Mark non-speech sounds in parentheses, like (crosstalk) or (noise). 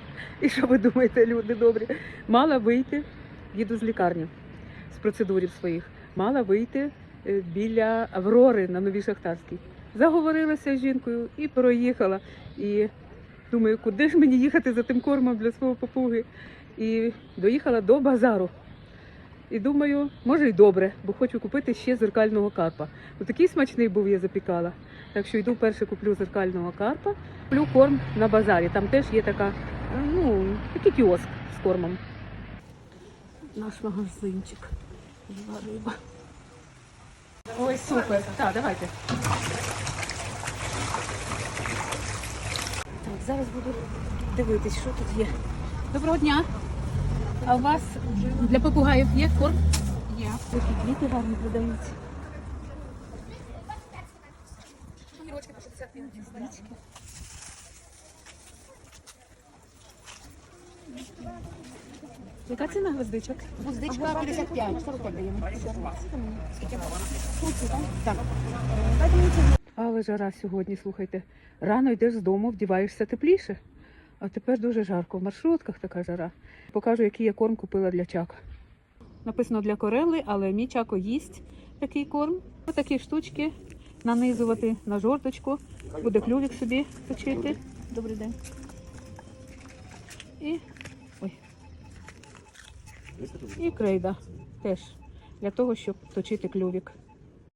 (laughs) І що ви думаєте, люди добрі? Мала вийти, їду з лікарні, з процедурів своїх, мала вийти е, біля Аврори на Новій Шахтарській. Заговорилася з жінкою і проїхала. І думаю, куди ж мені їхати за тим кормом для свого папуги? І доїхала до базару. І думаю, може й добре, бо хочу купити ще зеркального карпа. Ну, такий смачний був, я запікала. Так що йду перше куплю зеркального карпа, куплю корм на базарі. Там теж є така, ну, такий кіоск з кормом. Наш магазинчик. Жива риба. Ой, супер. Так, давайте. Так, зараз буду дивитись, що тут є. Доброго дня. А у вас для попугаїв є корм? Є. Такі квіти гарні продаються. Яка ціна гвоздичок? Гвоздичка 55. 45 даємо. Так. Але жара сьогодні, слухайте. Рано йдеш з дому, вдіваєшся тепліше. А тепер дуже жарко. В маршрутках така жара. Покажу, який я корм купила для чака. Написано для корели, але мій чако їсть такий корм. Отакі штучки нанизувати на жорточку. Буде клювік собі точити. Добрий день. І. І крейда теж для того, щоб точити клювік.